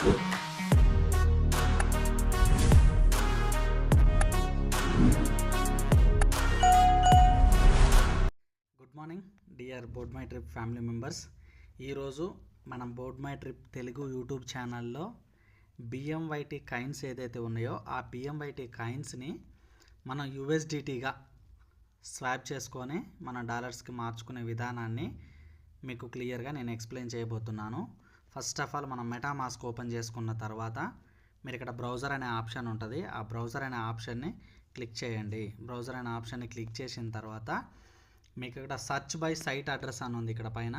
Good morning dear Board My Trip family members ఈరోజు మనం Board My Trip Telugu YouTube ఛానల్లో BMYT coins ఏదైతే ఉన్నాయో ఆ బిఎంవైటి కాయిన్స్ని మనం యుఎస్డిటీగా స్వాప్ చేసుకొని మన డాలర్స్కి మార్చుకునే విధానాన్ని మీకు క్లియర్గా నేను ఎక్స్ప్లెయిన్ చేయబోతున్నాను. ఫస్ట్ ఆఫ్ ఆల్ మనం మెటామాస్క్ ఓపెన్ చేసుకున్న తర్వాత మీరు ఇక్కడ బ్రౌజర్ అనే ఆప్షన్ ఉంటుంది. ఆ బ్రౌజర్ అనే ఆప్షన్ని క్లిక్ చేయండి. బ్రౌజర్ అనే ఆప్షన్ని క్లిక్ చేసిన తర్వాత మీకు ఇక్కడ సర్చ్ బై సైట్ అడ్రస్ అని ఉంది ఇక్కడ పైన.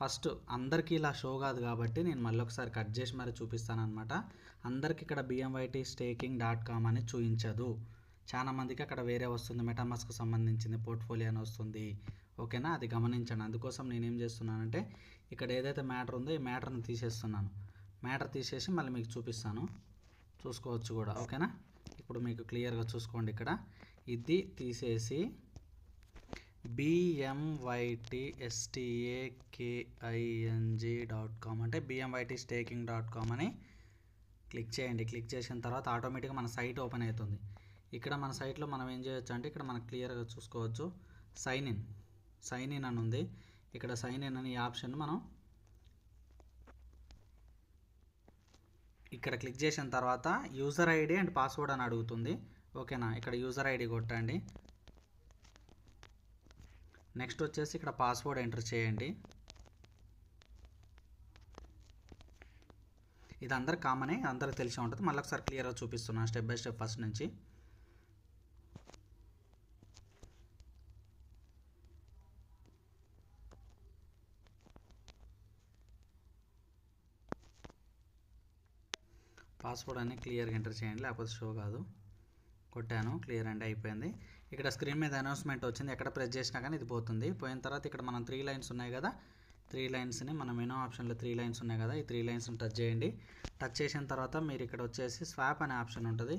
ఫస్ట్ అందరికీ ఇలా షో కాదు కాబట్టి నేను మళ్ళీ ఒకసారి కట్ చేసి మరి చూపిస్తాను అనమాట అందరికి ఇక్కడ బిఎంవైటీ స్టేకింగ్ డాట్ కామ్ అని చూపించదు. చాలా మందికి అక్కడ వేరే వస్తుంది మెటామాస్కు సంబంధించింది పోర్ట్ఫోలియో అని వస్తుంది. ఓకేనా? అది గమనించండి. అందుకోసం నేను ఏం చేస్తున్నానంటే ఇక్కడ ఏదైతే మ్యాటర్ ఉందో ఈ మ్యాటర్ని తీసేస్తున్నాను. మ్యాటర్ తీసేసి మళ్ళీ మీకు చూపిస్తాను. చూసుకోవచ్చు కూడా. ఓకేనా? ఇప్పుడు మీకు క్లియర్గా చూసుకోండి ఇక్కడ. ఇది తీసేసి బిఎంవైటిఎస్టీఏకేఐఎన్జి డాట్ కామ్ అంటే బిఎంవైటి స్టేకింగ్ డాట్ కామ్ అని క్లిక్ చేయండి. క్లిక్ చేసిన తర్వాత ఆటోమేటిక్గా మన సైట్ ఓపెన్ అవుతుంది. ఇక్కడ మన సైట్లో మనం ఏం చేయొచ్చు అంటే ఇక్కడ మనం క్లియర్గా చూసుకోవచ్చు. సైన్ ఇన్ సైన్ ఇన్ అని ఉంది. ఇక్కడ సైన్ ఇన్ అని ఆప్షన్ మనం ఇక్కడ క్లిక్ చేసిన తర్వాత యూజర్ ఐడి అండ్ పాస్వర్డ్ అని అడుగుతుంది. ఓకేనా? ఇక్కడ యూజర్ ఐడి కొట్టండి. నెక్స్ట్ వచ్చేసి ఇక్కడ పాస్వర్డ్ ఎంటర్ చేయండి. ఇది అందరు కామనే అందరికి తెలిసి ఉంటుంది. మళ్ళీ ఒకసారి క్లియర్గా చూపిస్తున్నాను స్టెప్ బై స్టెప్ ఫస్ట్ నుంచి. పాస్వర్డ్ అని క్లియర్గా ఎంటర్ చేయండి లేకపోతే షో కాదు. కొట్టాను క్లియర్ అండి అయిపోయింది. ఇక్కడ స్క్రీన్ మీద అనౌన్స్మెంట్ వచ్చింది. ఎక్కడ ప్రెస్ చేసినా కానీ ఇది పోతుంది. పోయిన తర్వాత ఇక్కడ మనం త్రీ లైన్స్ ఉన్నాయి కదా త్రీ లైన్స్ని మన మెనూ ఆప్షన్లో త్రీ లైన్స్ ఉన్నాయి కదా ఈ త్రీ లైన్స్ని టచ్ చేయండి. టచ్ చేసిన తర్వాత మీరు ఇక్కడ వచ్చేసి స్వాప్ అనే ఆప్షన్ ఉంటుంది.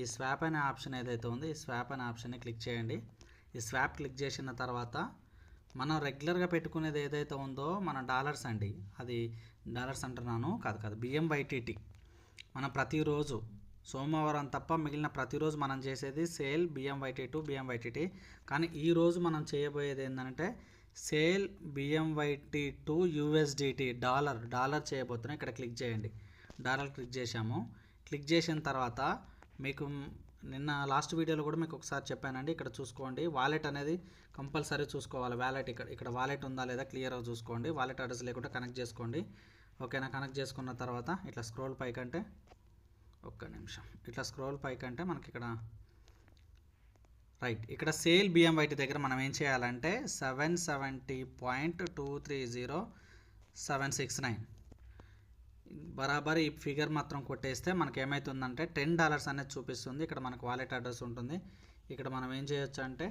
ఈ స్వాప్ అనే ఆప్షన్ ఏదైతే ఉందో ఈ స్వాప్ అనే ఆప్షన్ని క్లిక్ చేయండి. ఈ స్వాప్ క్లిక్ చేసిన తర్వాత మనం రెగ్యులర్గా పెట్టుకునేది ఏదైతే ఉందో మన డాలర్స్ అండి. అది డాలర్స్ అంటున్నాను కాదు కాదు బిఎంవైటీటీ మనం ప్రతిరోజు సోమవారం తప్ప మిగిలిన ప్రతిరోజు మనం చేసేది సేల్ బిఎంవైటీ టు బిఎంవైటీటీ కానీ ఈరోజు మనం చేయబోయేది ఏంటంటే sell BMYT to USDT dollar. Dollar చేయబోతున్నాం ఇక్కడ క్లిక్ చేయండి. డాలర్ క్లిక్ చేసాము క్లిక్ చేసిన తర్వాత మీకు నిన్న లాస్ట్ వీడియోలో కూడా మీకు ఒకసారి చెప్పానండి. ఇక్కడ చూసుకోండి. వాలెట్ అనేది కంపల్సరీ చూసుకోవాలి. వాలెట్ ఇక్కడ ఇక్కడ వాలెట్ ఉందా లేదా క్లియర్గా చూసుకోండి. వాలెట్ అడ్రస్ లేకుండా కనెక్ట్ చేసుకోండి. ఓకేనా? కనెక్ట్ చేసుకున్న తర్వాత ఇట్లా స్క్రోల్ పైకంటే ఒక్క నిమిషం. ఇట్లా స్క్రోల్ పైకంటే మనకి ఇక్కడ రైట్. ఇక్కడ సేల్ బియ్యం బిఎంవైటీ దగ్గర మనం ఏం చేయాలంటే seven seventy point two three zero seven six nine బరాబర్ ఈ ఫిగర్ మాత్రం కొట్టేస్తే మనకి ఏమవుతుందంటే టెన్ డాలర్స్ అనేది చూపిస్తుంది. ఇక్కడ మనకు వాలెట్ అడ్రస్ ఉంటుంది. ఇక్కడ మనం ఏం చేయొచ్చు అంటే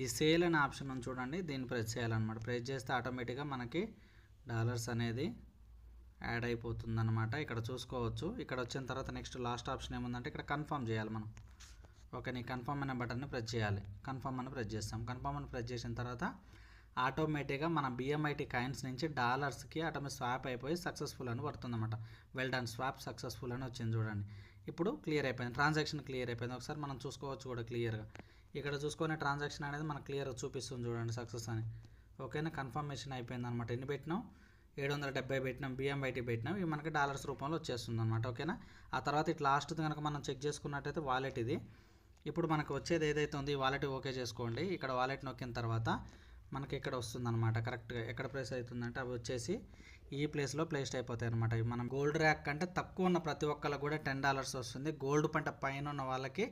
ఈ సేల్ అనే ఆప్షన్ చూడండి. దీన్ని ప్రెస్ చేయాలన్నమాట. ప్రెస్ చేస్తే ఆటోమేటిక్గా మనకి డాలర్స్ అనేది యాడ్ అయిపోతుంది అనమాట ఇక్కడ చూసుకోవచ్చు. ఇక్కడ వచ్చిన తర్వాత నెక్స్ట్ లాస్ట్ ఆప్షన్ ఏముందంటే ఇక్కడ కన్ఫర్మ్ చేయాలి మనం. ఓకే నీ కన్ఫర్మ్ అనే బటన్ని ప్రెస్ చేయాలి. కన్ఫర్మ్ అని ప్రెస్ చేస్తాం. కన్ఫర్మ్ అని ప్రెస్ చేసిన తర్వాత ఆటోమేటిక్గా మన బిఎంఐటి కాయిన్స్ నుంచి డాలర్స్కి ఆటోమేటిక్ స్వాప్ అయిపోయి సక్సెస్ఫుల్ అని పడుతుందన్నమాట. వెల్ డన్ స్వాప్ సక్సెస్ఫుల్ అని వచ్చింది చూడండి. ఇప్పుడు క్లియర్ అయిపోయింది. ట్రాన్సాక్షన్ క్లియర్ అయిపోయింది. ఒకసారి మనం చూసుకోవచ్చు కూడా క్లియర్గా ఇక్కడ చూసుకునే ట్రాన్సాక్షన్ అనేది మనకు క్లియర్గా చూపిస్తుంది చూడండి సక్సెస్ అని. ఓకేనా కన్ఫర్మేషన్ అయిపోయింది అనమాట ఎన్ని పెట్టినాం ఏడు వందల డెబ్బై పెట్టినాం బిఎంఐటీ పెట్టినాం ఇవి మనకి డాలర్స్ రూపంలో వచ్చేస్తుంది అనమాట ఓకేనా? ఆ తర్వాత ఇట్లా లాస్ట్ కనుక మనం చెక్ చేసుకున్నట్టయితే వాలెట్ ఇది. ఇప్పుడు మనకు వచ్చేది ఏదైతే ఉంది వాలెట్ ఓకే చేసుకోండి. ఇక్కడ వాలెట్ నొక్కిన తర్వాత మనకి ఇక్కడ వస్తుంది అనమాట కరెక్ట్గా ఎక్కడ ప్లేస్ అవుతుందంటే అవి వచ్చేసి ఈ ప్లేస్లో ప్లేస్డ్ అయిపోతాయి అనమాట ఇవి మనం గోల్డ్ ర్యాంక్ కంటే తక్కువ ఉన్న ప్రతి ఒక్కరికి కూడా టెన్ డాలర్స్ వస్తుంది. గోల్డ్ పంట పైన ఉన్న వాళ్ళకి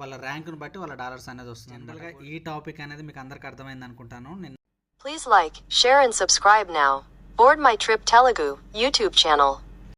వాళ్ళ ర్యాంకును బట్టి వాళ్ళ డాలర్స్ అనేది వస్తుంది జనరల్గా ఈ టాపిక్ అనేది మీకు అందరికీ అర్థమైంది అనుకుంటాను. నేను Please like, share and subscribe now. Board My Trip Telugu YouTube channel.